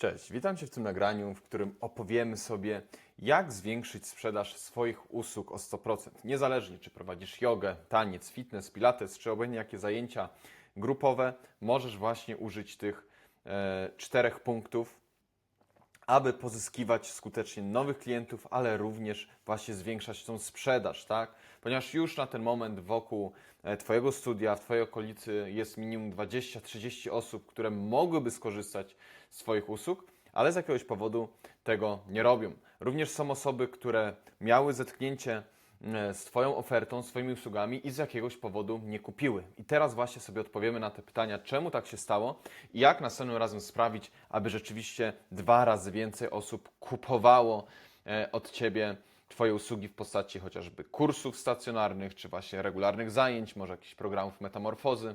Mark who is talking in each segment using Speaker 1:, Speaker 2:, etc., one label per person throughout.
Speaker 1: Cześć, witam Cię w tym nagraniu, w którym opowiemy sobie, jak zwiększyć sprzedaż swoich usług o 100%. Niezależnie, czy prowadzisz jogę, taniec, fitness, pilates, czy obojętnie jakie zajęcia grupowe, możesz właśnie użyć tych e, czterech punktów, aby pozyskiwać skutecznie nowych klientów, ale również właśnie zwiększać tą sprzedaż, tak? Ponieważ już na ten moment wokół e, Twojego studia, w Twojej okolicy jest minimum 20-30 osób, które mogłyby skorzystać z Twoich usług, ale z jakiegoś powodu tego nie robią. Również są osoby, które miały zetknięcie z Twoją ofertą, swoimi usługami i z jakiegoś powodu nie kupiły. I teraz właśnie sobie odpowiemy na te pytania, czemu tak się stało i jak następnym razem sprawić, aby rzeczywiście dwa razy więcej osób kupowało e, od Ciebie Twoje usługi w postaci chociażby kursów stacjonarnych, czy właśnie regularnych zajęć, może jakichś programów metamorfozy.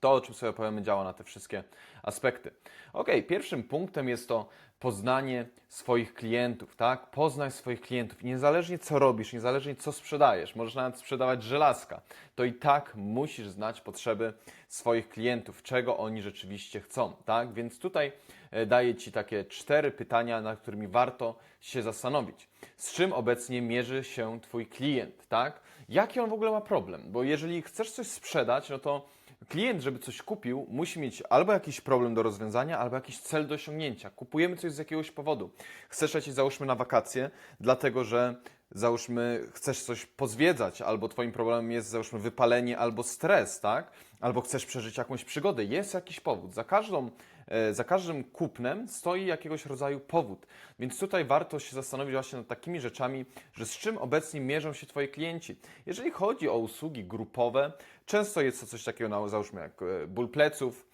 Speaker 1: To, o czym sobie opowiemy, działa na te wszystkie aspekty. Ok, pierwszym punktem jest to poznanie swoich klientów, tak? Poznaj swoich klientów. I niezależnie co robisz, niezależnie co sprzedajesz, możesz nawet sprzedawać żelazka, to i tak musisz znać potrzeby swoich klientów, czego oni rzeczywiście chcą, tak? Więc tutaj e, daję Ci takie cztery pytania, nad którymi warto się zastanowić. Z czym obecnie mierzy się Twój klient, tak? Jaki on w ogóle ma problem? Bo jeżeli chcesz coś sprzedać, no to klient, żeby coś kupił, musi mieć albo jakiś problem do rozwiązania, albo jakiś cel do osiągnięcia. Kupujemy coś z jakiegoś powodu. Chcesz lecieć, załóżmy, na wakacje, dlatego że załóżmy, chcesz coś pozwiedzać, albo twoim problemem jest, załóżmy, wypalenie albo stres, tak? Albo chcesz przeżyć jakąś przygodę. Jest jakiś powód. Za każdą e, za każdym kupnem stoi jakiegoś rodzaju powód. Więc tutaj warto się zastanowić właśnie nad takimi rzeczami, że z czym obecnie mierzą się Twoi klienci. Jeżeli chodzi o usługi grupowe, często jest to coś takiego, załóżmy, jak e, ból pleców,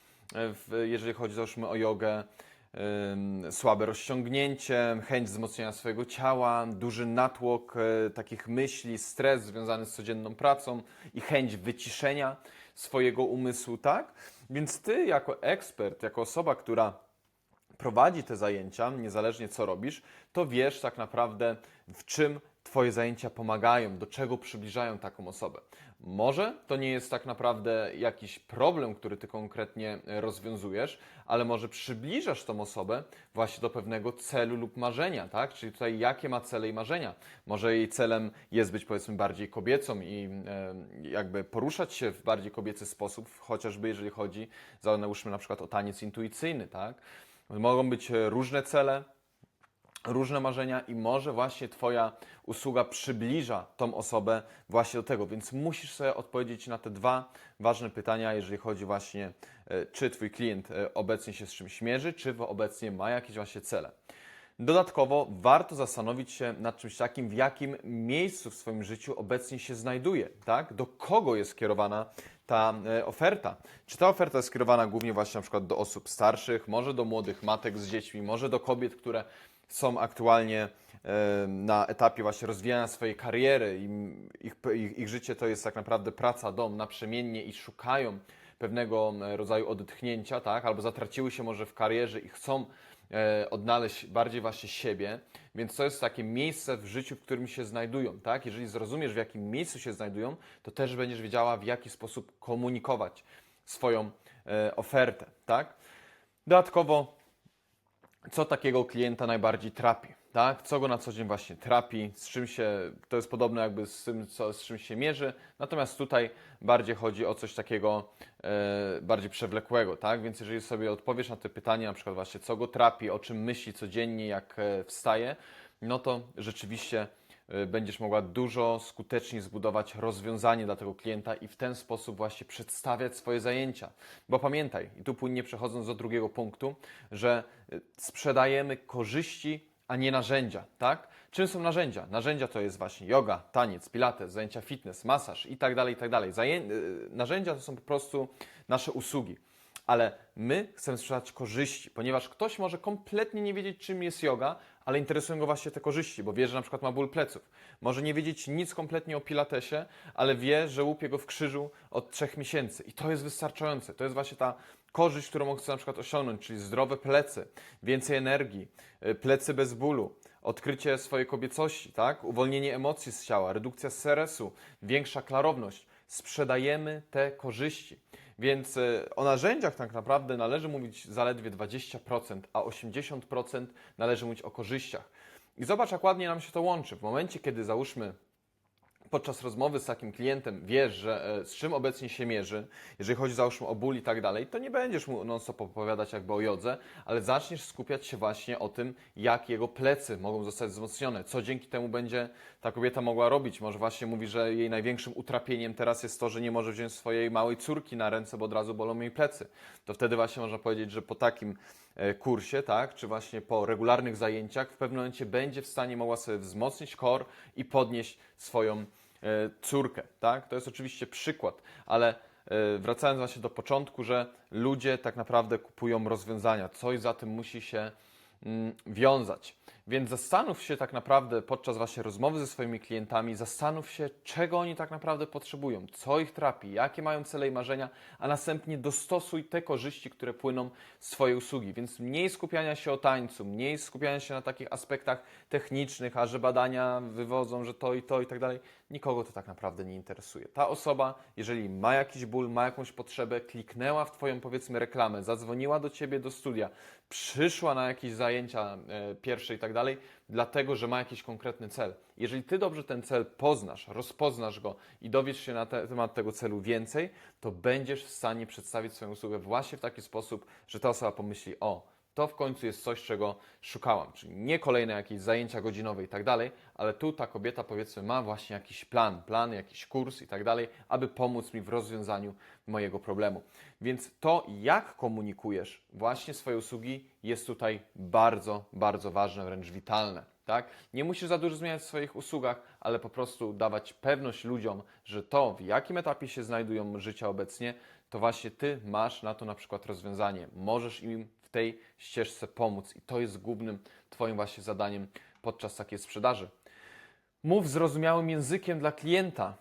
Speaker 1: e, jeżeli chodzi załóżmy o jogę, słabe rozciągnięcie, chęć wzmocnienia swojego ciała, duży natłok e, takich myśli, stres związany z codzienną pracą i chęć wyciszenia swojego umysłu, tak? Więc ty jako ekspert, jako osoba, która prowadzi te zajęcia, niezależnie co robisz, to wiesz tak naprawdę, w czym Twoje zajęcia pomagają, do czego przybliżają taką osobę. Może to nie jest tak naprawdę jakiś problem, który Ty konkretnie e, rozwiązujesz, ale może przybliżasz tą osobę właśnie do pewnego celu lub marzenia, tak? Czyli tutaj jakie ma cele i marzenia. Może jej celem jest być powiedzmy bardziej kobiecą i e, jakby poruszać się w bardziej kobiecy sposób, chociażby jeżeli chodzi, załóżmy na przykład o taniec intuicyjny, tak? Mogą być e, różne cele, różne marzenia i może właśnie Twoja usługa przybliża tą osobę właśnie do tego. Więc musisz sobie odpowiedzieć na te dwa ważne pytania, jeżeli chodzi właśnie, e, czy Twój klient e, obecnie się z czymś mierzy, czy obecnie ma jakieś właśnie cele. Dodatkowo warto zastanowić się nad czymś takim, w jakim miejscu w swoim życiu obecnie się znajduje, tak? Do kogo jest skierowana ta e, oferta? Czy ta oferta jest skierowana głównie właśnie na przykład do osób starszych, może do młodych matek z dziećmi, może do kobiet, które są aktualnie e, na etapie właśnie rozwijania swojej kariery ich, ich, ich życie to jest tak naprawdę praca, dom naprzemiennie i szukają pewnego rodzaju odetchnięcia, tak? Albo zatraciły się może w karierze i chcą e, odnaleźć bardziej właśnie siebie, więc to jest takie miejsce w życiu, w którym się znajdują, tak? Jeżeli zrozumiesz, w jakim miejscu się znajdują, to też będziesz wiedziała, w jaki sposób komunikować swoją e, ofertę, tak? Dodatkowo co takiego klienta najbardziej trapi, tak? Co go na co dzień właśnie trapi, z czym się, to jest podobne jakby z tym, co, z czym się mierzy, natomiast tutaj bardziej chodzi o coś takiego e, bardziej przewlekłego, tak? Więc jeżeli sobie odpowiesz na te pytania, na przykład właśnie co go trapi, o czym myśli codziennie, jak e, wstaje, no to rzeczywiście będziesz mogła dużo skuteczniej zbudować rozwiązanie dla tego klienta i w ten sposób właśnie przedstawiać swoje zajęcia. Bo pamiętaj, i tu płynnie przechodząc do drugiego punktu, że e, sprzedajemy korzyści, a nie narzędzia, tak? Czym są narzędzia? Narzędzia to jest właśnie yoga, taniec, pilates, zajęcia fitness, masaż i tak dalej, i tak dalej. E, narzędzia to są po prostu nasze usługi ale my chcemy sprzedać korzyści, ponieważ ktoś może kompletnie nie wiedzieć, czym jest yoga, ale interesują go właśnie te korzyści, bo wie, że na przykład ma ból pleców. Może nie wiedzieć nic kompletnie o pilatesie, ale wie, że łupie go w krzyżu od trzech miesięcy i to jest wystarczające. To jest właśnie ta korzyść, którą on chce na przykład osiągnąć, czyli zdrowe plecy, więcej energii, y, plecy bez bólu, odkrycie swojej kobiecości, tak? uwolnienie emocji z ciała, redukcja stresu, większa klarowność. Sprzedajemy te korzyści. Więc e, o narzędziach tak naprawdę należy mówić zaledwie 20%, a 80% należy mówić o korzyściach. I zobacz, jak ładnie nam się to łączy. W momencie, kiedy załóżmy podczas rozmowy z takim klientem wiesz, że e, z czym obecnie się mierzy, jeżeli chodzi załóżmy o ból i tak dalej, to nie będziesz mu non-stop opowiadać jakby o jodze, ale zaczniesz skupiać się właśnie o tym, jak jego plecy mogą zostać wzmocnione, co dzięki temu będzie ta kobieta mogła robić. Może właśnie mówi, że jej największym utrapieniem teraz jest to, że nie może wziąć swojej małej córki na ręce, bo od razu bolą jej plecy. To wtedy właśnie można powiedzieć, że po takim e, kursie, tak, czy właśnie po regularnych zajęciach w pewnym momencie będzie w stanie mogła sobie wzmocnić kor i podnieść swoją córkę, tak? To jest oczywiście przykład, ale e, wracając właśnie do początku, że ludzie tak naprawdę kupują rozwiązania, coś za tym musi się mm, wiązać. Więc zastanów się tak naprawdę podczas właśnie rozmowy ze swoimi klientami, zastanów się, czego oni tak naprawdę potrzebują, co ich trapi, jakie mają cele i marzenia, a następnie dostosuj te korzyści, które płyną z Twojej usługi. Więc mniej skupiania się o tańcu, mniej skupiania się na takich aspektach technicznych, a że badania wywodzą, że to i to i tak dalej. Nikogo to tak naprawdę nie interesuje. Ta osoba, jeżeli ma jakiś ból, ma jakąś potrzebę, kliknęła w Twoją powiedzmy reklamę, zadzwoniła do Ciebie do studia, przyszła na jakieś zajęcia e, pierwsze i tak dalej, dlatego, że ma jakiś konkretny cel. Jeżeli Ty dobrze ten cel poznasz, rozpoznasz go i dowiesz się na te, temat tego celu więcej, to będziesz w stanie przedstawić swoją usługę właśnie w taki sposób, że ta osoba pomyśli, o, to w końcu jest coś, czego szukałam. Czyli nie kolejne jakieś zajęcia godzinowe i tak dalej, ale tu ta kobieta powiedzmy ma właśnie jakiś plan, plan, jakiś kurs i tak dalej, aby pomóc mi w rozwiązaniu mojego problemu. Więc to, jak komunikujesz właśnie swoje usługi, jest tutaj bardzo, bardzo ważne, wręcz witalne. Tak? Nie musisz za dużo zmieniać w swoich usługach, ale po prostu dawać pewność ludziom, że to, w jakim etapie się znajdują życia obecnie, to właśnie ty masz na to na przykład rozwiązanie. Możesz im tej ścieżce pomóc i to jest głównym twoim właśnie zadaniem podczas takiej sprzedaży. Mów zrozumiałym językiem dla klienta.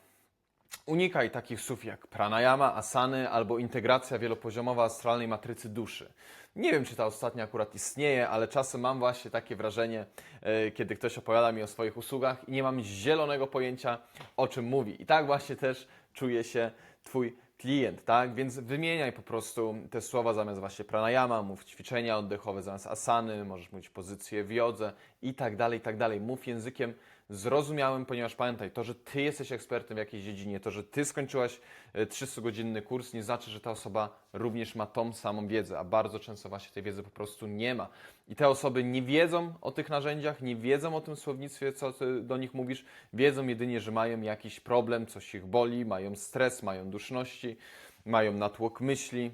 Speaker 1: Unikaj takich słów jak pranayama, asany albo integracja wielopoziomowa astralnej matrycy duszy. Nie wiem, czy ta ostatnia akurat istnieje, ale czasem mam właśnie takie wrażenie, e, kiedy ktoś opowiada mi o swoich usługach i nie mam zielonego pojęcia, o czym mówi. I tak właśnie też czuje się Twój klient, tak? Więc wymieniaj po prostu te słowa zamiast właśnie pranayama, mów ćwiczenia oddechowe zamiast asany, możesz mówić pozycję w jodze i tak dalej, i tak dalej. Mów językiem zrozumiałym, ponieważ pamiętaj, to, że Ty jesteś ekspertem w jakiejś dziedzinie, to, że Ty skończyłaś e, 300-godzinny kurs, nie znaczy, że ta osoba również ma tą samą wiedzę, a bardzo często właśnie tej wiedzy po prostu nie ma. I te osoby nie wiedzą o tych narzędziach, nie wiedzą o tym słownictwie, co Ty do nich mówisz, wiedzą jedynie, że mają jakiś problem, coś ich boli, mają stres, mają duszności, mają natłok myśli,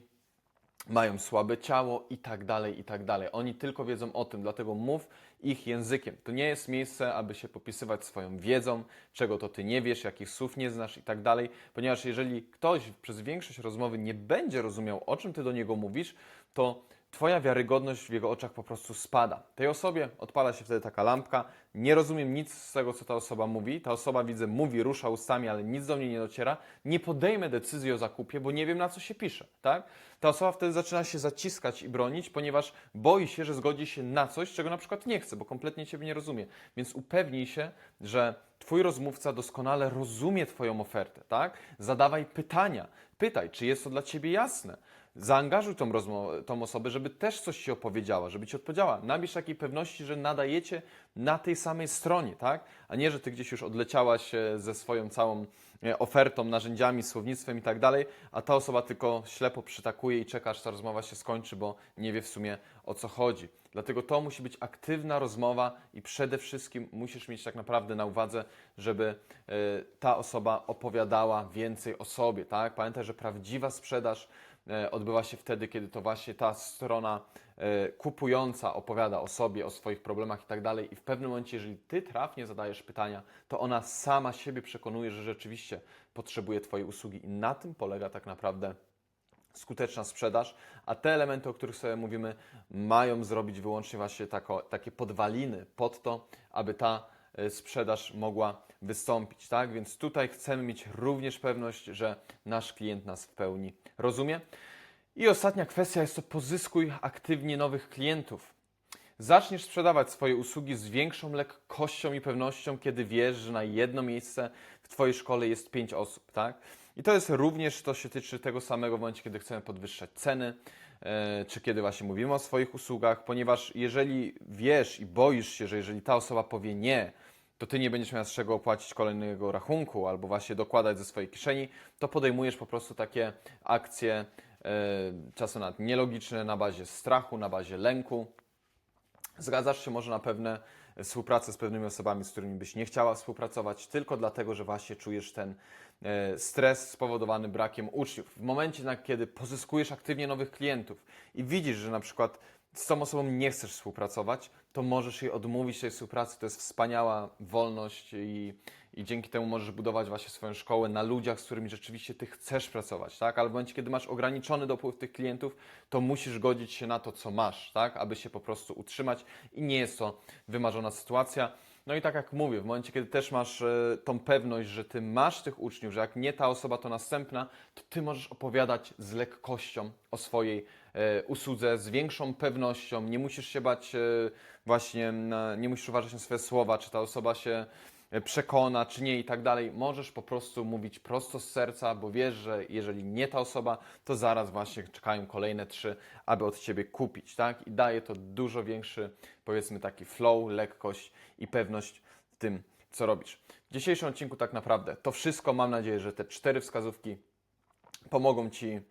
Speaker 1: mają słabe ciało i tak dalej, i tak dalej. Oni tylko wiedzą o tym, dlatego mów ich językiem. To nie jest miejsce, aby się popisywać swoją wiedzą, czego to ty nie wiesz, jakich słów nie znasz i tak dalej, ponieważ jeżeli ktoś przez większość rozmowy nie będzie rozumiał, o czym ty do niego mówisz, to Twoja wiarygodność w jego oczach po prostu spada. Tej osobie odpala się wtedy taka lampka. Nie rozumiem nic z tego, co ta osoba mówi. Ta osoba, widzę, mówi, rusza ustami, ale nic do mnie nie dociera. Nie podejmę decyzji o zakupie, bo nie wiem, na co się pisze. Tak? Ta osoba wtedy zaczyna się zaciskać i bronić, ponieważ boi się, że zgodzi się na coś, czego na przykład nie chce, bo kompletnie Ciebie nie rozumie. Więc upewnij się, że Twój rozmówca doskonale rozumie Twoją ofertę. Tak? Zadawaj pytania. Pytaj, czy jest to dla Ciebie jasne zaangażuj tą, rozmowę, tą osobę, żeby też coś Ci opowiedziała, żeby Ci odpowiedziała. Nabierz takiej pewności, że nadajecie na tej samej stronie, tak? A nie, że Ty gdzieś już odleciałaś e, ze swoją całą e, ofertą, narzędziami, słownictwem i tak dalej, a ta osoba tylko ślepo przytakuje i czeka, aż ta rozmowa się skończy, bo nie wie w sumie o co chodzi. Dlatego to musi być aktywna rozmowa i przede wszystkim musisz mieć tak naprawdę na uwadze, żeby e, ta osoba opowiadała więcej o sobie, tak? Pamiętaj, że prawdziwa sprzedaż odbywa się wtedy, kiedy to właśnie ta strona e, kupująca opowiada o sobie, o swoich problemach i tak dalej. I w pewnym momencie, jeżeli ty trafnie zadajesz pytania, to ona sama siebie przekonuje, że rzeczywiście potrzebuje Twojej usługi. I na tym polega tak naprawdę skuteczna sprzedaż, a te elementy, o których sobie mówimy, mają zrobić wyłącznie właśnie tako, takie podwaliny pod to, aby ta e, sprzedaż mogła wystąpić, tak? Więc tutaj chcemy mieć również pewność, że nasz klient nas w pełni rozumie. I ostatnia kwestia jest to pozyskuj aktywnie nowych klientów. Zaczniesz sprzedawać swoje usługi z większą lekkością i pewnością, kiedy wiesz, że na jedno miejsce w Twojej szkole jest pięć osób, tak? I to jest również, to się tyczy tego samego w momencie, kiedy chcemy podwyższać ceny, e, czy kiedy właśnie mówimy o swoich usługach, ponieważ jeżeli wiesz i boisz się, że jeżeli ta osoba powie nie, to ty nie będziesz miał z czego opłacić kolejnego rachunku albo właśnie dokładać ze swojej kieszeni, to podejmujesz po prostu takie akcje e, czasem nawet nielogiczne na bazie strachu, na bazie lęku. Zgadzasz się może na pewne współpracę z pewnymi osobami, z którymi byś nie chciała współpracować, tylko dlatego, że właśnie czujesz ten e, stres spowodowany brakiem uczniów. W momencie, kiedy pozyskujesz aktywnie nowych klientów i widzisz, że na przykład z tą osobą nie chcesz współpracować, to możesz jej odmówić tej współpracy. To jest wspaniała wolność i, i dzięki temu możesz budować właśnie swoją szkołę na ludziach, z którymi rzeczywiście ty chcesz pracować, tak? Ale w momencie, kiedy masz ograniczony dopływ tych klientów, to musisz godzić się na to, co masz, tak? Aby się po prostu utrzymać i nie jest to wymarzona sytuacja. No i tak jak mówię, w momencie, kiedy też masz e, tą pewność, że ty masz tych uczniów, że jak nie ta osoba, to następna, to ty możesz opowiadać z lekkością o swojej e, usłudze, z większą pewnością. Nie musisz się bać e, właśnie, nie musisz uważać na swoje słowa, czy ta osoba się przekona, czy nie i tak dalej. Możesz po prostu mówić prosto z serca, bo wiesz, że jeżeli nie ta osoba, to zaraz właśnie czekają kolejne trzy, aby od ciebie kupić, tak? I daje to dużo większy, powiedzmy, taki flow, lekkość i pewność w tym, co robisz. W dzisiejszym odcinku tak naprawdę to wszystko. Mam nadzieję, że te cztery wskazówki pomogą Ci e,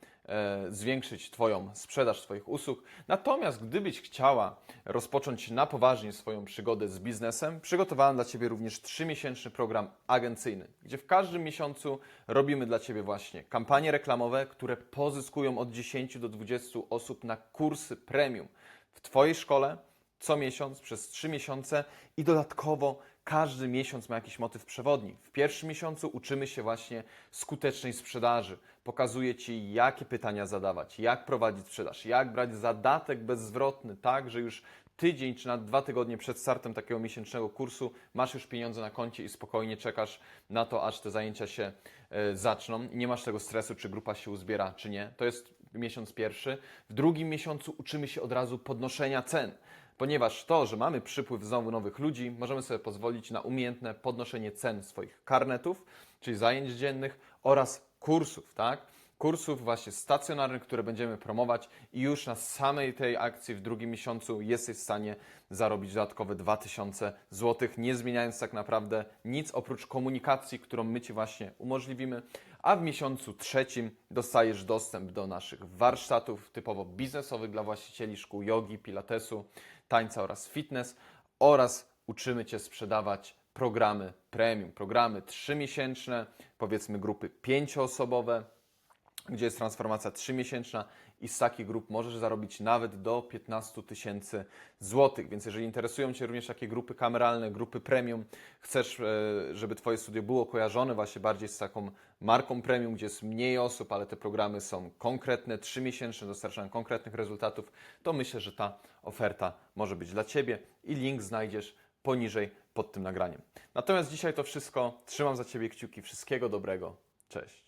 Speaker 1: zwiększyć Twoją sprzedaż Twoich usług. Natomiast gdybyś chciała rozpocząć na poważnie swoją przygodę z biznesem, przygotowałem dla Ciebie również 3-miesięczny program agencyjny, gdzie w każdym miesiącu robimy dla Ciebie właśnie kampanie reklamowe, które pozyskują od 10 do 20 osób na kursy premium w Twojej szkole co miesiąc przez 3 miesiące i dodatkowo każdy miesiąc ma jakiś motyw przewodni. W pierwszym miesiącu uczymy się właśnie skutecznej sprzedaży. Pokazuję Ci, jakie pytania zadawać, jak prowadzić sprzedaż, jak brać zadatek bezzwrotny, tak, że już tydzień czy nawet dwa tygodnie przed startem takiego miesięcznego kursu masz już pieniądze na koncie i spokojnie czekasz na to, aż te zajęcia się e, zaczną. Nie masz tego stresu, czy grupa się uzbiera, czy nie. To jest miesiąc pierwszy. W drugim miesiącu uczymy się od razu podnoszenia cen ponieważ to, że mamy przypływ znowu nowych ludzi, możemy sobie pozwolić na umiejętne podnoszenie cen swoich karnetów, czyli zajęć dziennych oraz kursów, tak? Kursów właśnie stacjonarnych, które będziemy promować i już na samej tej akcji w drugim miesiącu jesteś w stanie zarobić dodatkowe 2000 zł, nie zmieniając tak naprawdę nic oprócz komunikacji, którą my Ci właśnie umożliwimy, a w miesiącu trzecim dostajesz dostęp do naszych warsztatów typowo biznesowych dla właścicieli szkół jogi, pilatesu, tańca oraz fitness oraz uczymy Cię sprzedawać programy premium, programy trzymiesięczne, powiedzmy grupy pięcioosobowe, gdzie jest transformacja trzymiesięczna i z takich grup możesz zarobić nawet do 15 tysięcy złotych. Więc jeżeli interesują Cię również takie grupy kameralne, grupy premium, chcesz, e, żeby Twoje studio było kojarzone właśnie bardziej z taką marką premium, gdzie jest mniej osób, ale te programy są konkretne, trzymiesięczne, dostarczają konkretnych rezultatów, to myślę, że ta oferta może być dla Ciebie i link znajdziesz poniżej pod tym nagraniem. Natomiast dzisiaj to wszystko. Trzymam za Ciebie kciuki. Wszystkiego dobrego. Cześć.